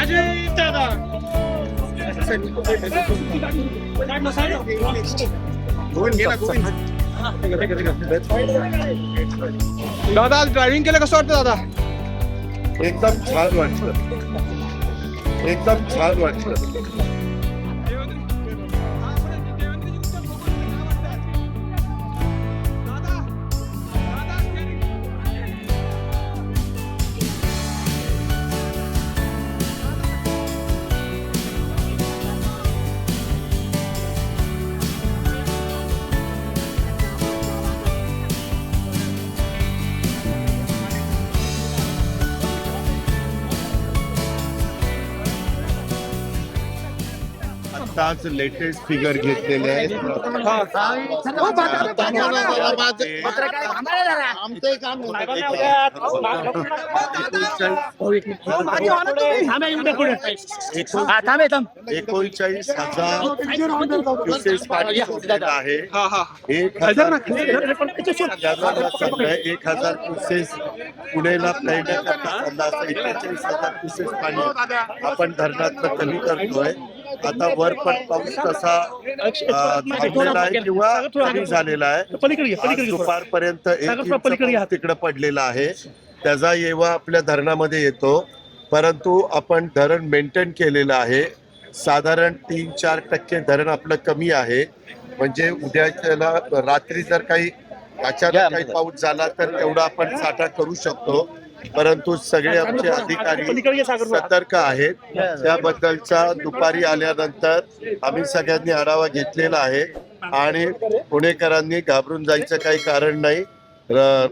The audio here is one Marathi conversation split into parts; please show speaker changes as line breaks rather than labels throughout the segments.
अजय दादा दादा ड्रायव्हिंग केलं कसं वाटतं दादा?
एकदम छान वाटलं. एकदम छान वाटलं. आताच लेटेस्ट फिगर घेतलेले आहेत. एकोणचाळीस हजार क्युसेस पाणी सोडलेलं आहे.
हा हा.
एक हजार एक हजार क्युसेस पुणेला प्यायण्याकरता चालला असं एकेचाळीस हजार क्युसेस पाणी आपण धरणात कमी करतोय. आता वर पण पाऊस तसा थांबलेला आहे किंवा कमी झालेला आहे. दुपारपर्यंत एक तिकडं पडलेला आहे. त्याचा येवा आपल्या धरणामध्ये येतो. परंतु आपण धरण मेंटेन केलेलं आहे. साधारण तीन चार टक्के धरण आपलं कमी आहे. म्हणजे उद्याच्याला रात्री जर काही अचानक काही पाऊस झाला तर तेवढा आपण साठा करू शकतो. परंतु सगळे आमचे अधिकारी सतर्क आहेत. त्याबद्दलचा दुपारी आल्यानंतर आम्ही सगळ्यांनी आढावा घेतलेला आहे आणि पुणेकरांनी घाबरून जायचं काही कारण नाही.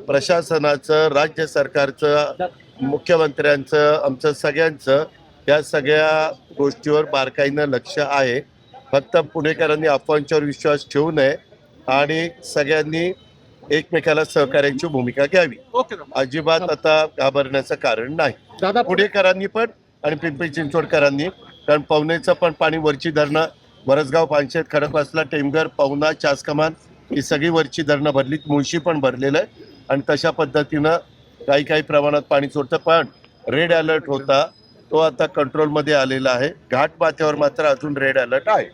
प्रशासनाचं राज्य सरकारचं मुख्यमंत्र्यांचं आमचं सगळ्यांचं या सगळ्या गोष्टीवर बारकाईनं लक्ष आहे. फक्त पुणेकरांनी अफवांच्यावर विश्वास ठेवू नये आणि सगळ्यांनी एकमेकाला सहकार्याची भूमिका घ्यावी. अजिबात आता घाबरण्याचं कारण नाही.
दादा
पुणेकरांनी पण आणि पिंपरी चिंचवडकरांनी कारण पवनेचं पण पाणी वरची धरणं वरसगाव पानशेत खडकवासला टेमघर पवना चासकमान ही सगळी वरची धरणं भरली मुळशी पण भरलेलं आहे. आणि तशा पद्धतीनं काही काही प्रमाणात पाणी सोडतं. पण रेड अलर्ट होता. तो आता कंट्रोलमध्ये आलेला आहे. घाट माथ्यावर मात्र अजून रेड अलर्ट आहे.